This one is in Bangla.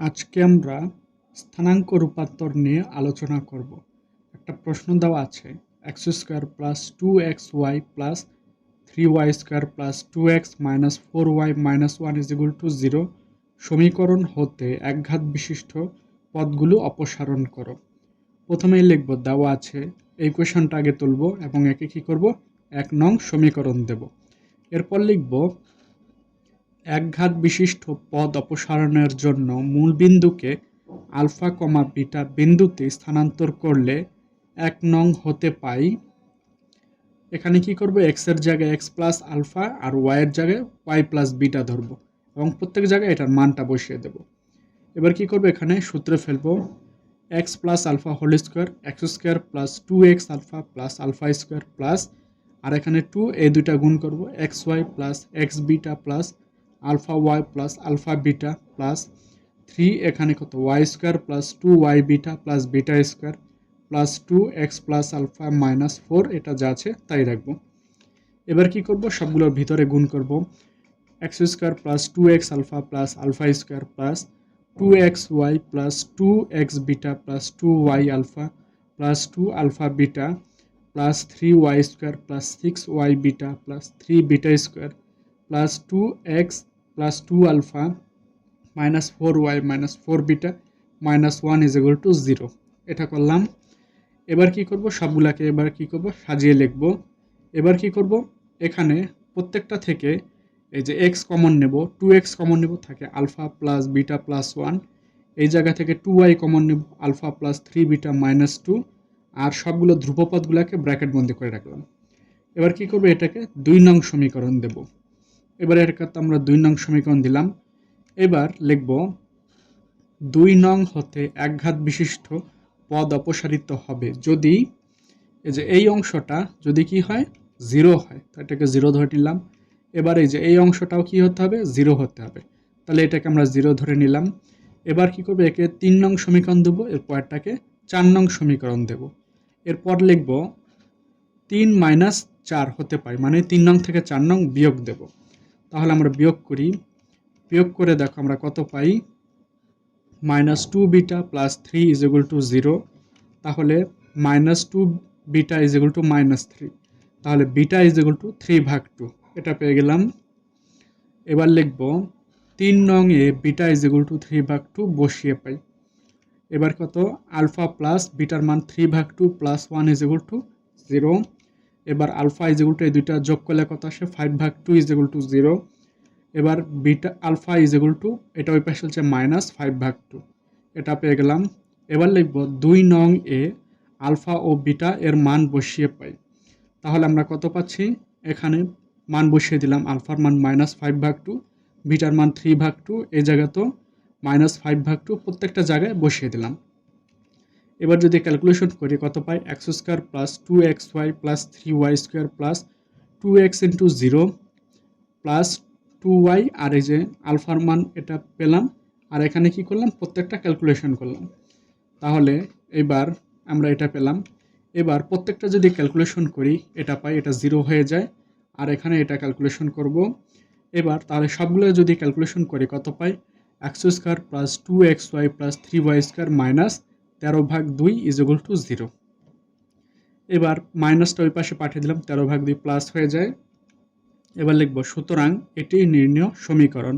আজকে আমরা স্থানাঙ্ক রূপান্তর নিয়ে আলোচনা করব। একটা প্রশ্ন দেওয়া আছে x square plus two x y plus three y square plus two x minus four y minus one is equal to zero সমীকরণ হতে একঘাত বিশিষ্ট পদগুলো অপসারণ করো। প্রথমেই লিখব, দেওয়া আছে, এই কোয়েশনটা আগে তুলব এবং একে কী করব? এক নং সমীকরণ দেব। এরপর লিখব একঘাত বিশিষ্ট পদ অপসারণের জন্য মূল বিন্দুকে আলফা কমা বিটা বিন্দুতে স্থানান্তর করলে এক নং হতে পাই। এখানে কি করব? এক্সের জায়গায় এক্স প্লাস আলফা আর ওয়াই এর জায়গায় ওয়াই প্লাস বিটা ধরবো এবং প্রত্যেক জায়গায় এটার মানটা বসিয়ে দেব। এবার কি করব? এখানে সূত্রে ফেলব x plus alpha whole square x square plus two x alpha plus alpha square plus আর এখানে টু এই দুইটা গুণ করব x y plus x beta plus alpha y plus alpha beta plus three এখানে কত? Y square plus two y beta plus beta square plus two x plus alpha minus four, এটা যা আছে তাই রাখব। এবার কি করব? সবগুলোর ভিতরে গুণ করব। X square plus two x alpha plus alpha square plus two x y plus two x beta plus two y alpha plus two alpha beta plus three y square plus six y beta plus three beta square plus two x plus two alpha minus four y minus four beta minus one is equal to zero এটা করলাম। এবার কি করব? সবগুলাকে এবার কি করব? সাজিয়ে লিখব। এবার কি করব? এখানে প্রত্যেকটা থেকে এই যে এক্স কমন নেব টু এক্স কমন নেব, থাকে alpha plus beta plus one এই জায়গা থেকে টু ওয়াই কমন নেব alpha plus three beta minus two আর সবগুলো ধ্রুবপদগুলোকে ব্র্যাকেট বন্দি করে রাখলাম। এবার কি করব? এটাকে দুই নং সমীকরণ দেব। এবার এর আমরা দুই নং সমীকরণ দিলাম। এবার লিখব, দুই নং হতে একঘাত বিশিষ্ট পদ অপসারিত হবে। যদি এই যে এই অংশটা, যদি কি হয়? জিরো হয়। তো এটাকে জিরো ধরে নিলাম। এবার এই যে এই অংশটাও কি হতে হবে? জিরো হতে হবে। তাহলে এটাকে আমরা জিরো ধরে নিলাম। এবার কি করবে? একে তিন নং সমীকরণ দেবো। এরপর এটাকে চার নং সমীকরণ দেব। এরপর লিখব, তিন মাইনাস চার হতে পারে। মানে তিন নং থেকে চার নং বিয়োগ দেব। তাহলে আমরা বিয়োগ করি। বিয়োগ করে দেখো আমরা কত পাই? Minus two beta plus three is equal to zero তাহলে minus two beta is equal to minus three তাহলে beta is equal to three ভাগ টু এটা পেয়ে গেলাম। এবার লিখব, তিন নং এ beta is equal to three ভাগ টু বসিয়ে পাই। এবার কত? আলফা প্লাস বিটার মান থ্রি ভাগ two plus one is equal to zero এবার আলফা ইজ ইকুয়াল টু এই দুইটা যোগ করলে কত আসে? ফাইভ ভাগ two is equal to zero এবার beta alpha is equal to এটা ওই পাশে হচ্ছে মাইনাস ফাইভ ভাগ টু এটা পেয়ে গেলাম। এবার লিখব দুই নং এ আলফা ও বিটা এর মান বসিয়ে পাই। তাহলে আমরা কত পাচ্ছি? এখানে মান বসিয়ে দিলাম। আলফার মান মাইনাস ফাইভ ভাগ টু বিটার মান থ্রি ভাগ টু এই জায়গা তো মাইনাস ফাইভ ভাগ টু প্রত্যেকটা জায়গায় বসিয়ে দিলাম। এবার যদি ক্যালকুলেশন করি, কত পাই? X square plus two x y plus three y square plus two x into zero plus two y আর এই যে আলফার মান এটা পেলাম, আর এখানে কি করলাম? প্রত্যেকটা ক্যালকুলেশন করলাম। তাহলে এবার আমরা এটা পেলাম। এবার প্রত্যেকটা যদি ক্যালকুলেশন করি, এটা পাই, এটা জিরো হয়ে যায়, আর এখানে এটা ক্যালকুলেশন করব। এবার তাহলে সবগুলো যদি ক্যালকুলেশন করি, কত পাই? X square plus two x y plus three y square minus তেরো ভাগ দুই ইজ ইকুয়াল টু জিরো এবার মাইনাসটা ওই পাশে পাঠিয়ে দিলাম, তেরো ভাগ দুই প্লাস হয়ে যায়। এবার লিখব, সুতরাং এটি নির্ণয় সমীকরণ।